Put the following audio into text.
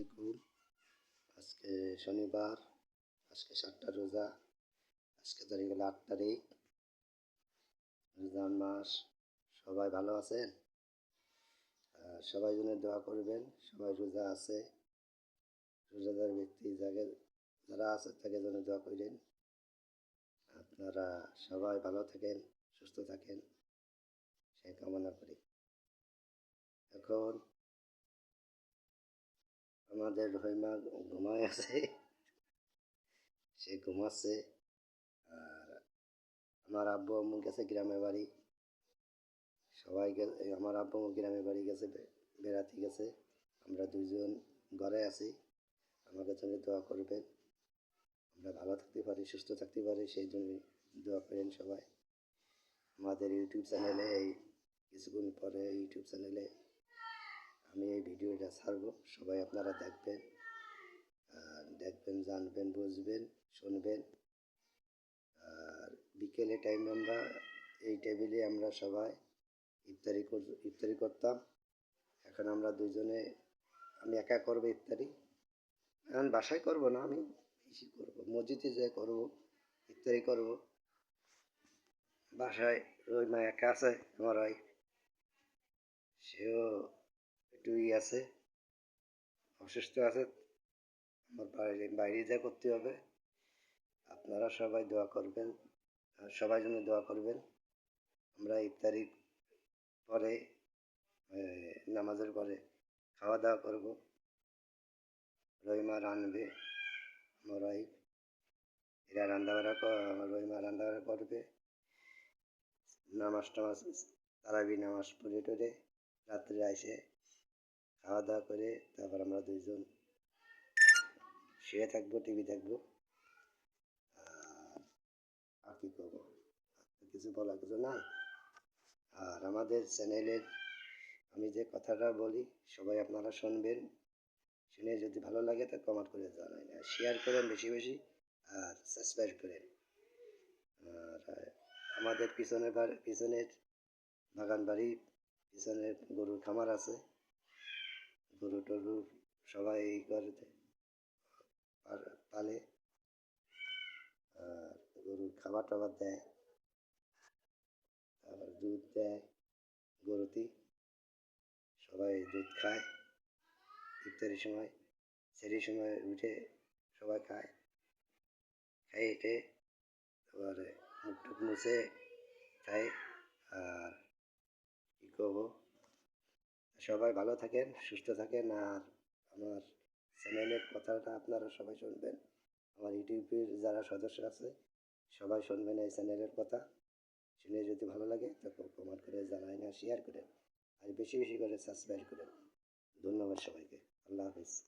আলাইকুম। আজকে শনিবার, আজকে সাতটা রোজা, আজকে তারিখ হলো আট তারিখ রমজান মাস, সবাই ভালো আছেন? সবাই জন্য দোয়া করবেন, সবাই রোজা আছে। রোজাদার ব্যক্তি যাকে, যারা আছে তাকে জন্য দোয়া করবেন আপনারা সবাই ভালো থাকেন, সুস্থ থাকেন। সেই কামনা করি। এখন আমাদের রহিমা ঘুমায় আছে। সে ঘুমাচ্ছে। আর আমার আব্বু আম্মু গেছে গ্রামের বাড়ি। সবাই আমার আব্বু আম্মু গ্রামের বাড়ি গেছে বেড়াতে গেছে। আমরা দুজন ঘরে আছি। আমাকে জন্য দোয়া করবেন। আমরা ভালো থাকতে পারি, সুস্থ থাকতে পারি, সেই জন্য দোয়া করেন সবাই। আমাদের ইউটিউব চ্যানেলে এই কিছুক্ষণ পরে ইউটিউব চ্যানেলে আমি এই ভিডিওটা ছাড়বো। সবাই আপনারা দেখবেন দেখবেন, জানবেন, বুঝবেন, শুনবেন। আর বিকেলে টাইমে আমরা, এই টেবিলে আমরা সবাই ইফতারি ইফতারি করতাম। এখন আমরা দুজনে, আমি একা করব ইফতারি? এখন বাসায় করব না, আমি করব। মসজিদে যেয়ে করব, ইফতারি করব। বাসায় ওই মা একা আছে, আমার সেও একটু ই আছে অসুস্থ আছে, আমার বাইরে বাইরে যা করতে হবে, আপনারা সবাই দোয়া করবেন সবাই জন্য দোয়া করবেন। আমরা ইফতারি পরে নামাজের পরে খাওয়া দাওয়া করব। রহিমা রানবে আমার ওয়াইফ। এরা রান্নাবাড়া রহিমা রান্নাবাড়া করবে। নামাজ টামাজ তারাবি নামাজ পড়ে টরে রাত্রে এসে খাওয়া দাওয়া করে তারপর আমরা দুইজন শুয়ে থাকব টিভি দেখব। আর কি করব? কিছু বলার কিছু নাই। আর আমাদের চ্যানেলের আমি যে কথাটা বলি, সবাই আপনারা শুনবেন। শুনে যদি ভালো লাগে তা কমেন্ট করে জানাই শেয়ার করেন বেশি বেশি, আর সাবস্ক্রাইব করেন। আর আমাদের পিছনের পিছনের বাগান বাড়ি পিছনের গরুর খামার আছে। গরু টরু সবাই এই করে পার- পালে আর গরুর খাবার টাবার দেয় তারপর দুধ দেয় গরুতি সবাই দুধ খায়। ইফতারির সময়, সেরির সময় উঠে সবাই খায়। খাই এটে তারপরে মুখ টুক মুছে খাই আর কী করব? সবাই ভালো থাকেন, সুস্থ থাকেন আর আমার চ্যানেলের কথাটা আপনারা সবাই শুনবেন। আমার ইউটিউবের যারা সদস্য আছে, সবাই শুনবেন এই চ্যানেলের কথা। শুনে যদি ভালো লাগে, তখন কমেন্ট করে জানাই না শেয়ার করেন। আর বেশি বেশি করে সাবস্ক্রাইব করেন। ধন্যবাদ সবাইকে। আল্লাহ হাফিজ।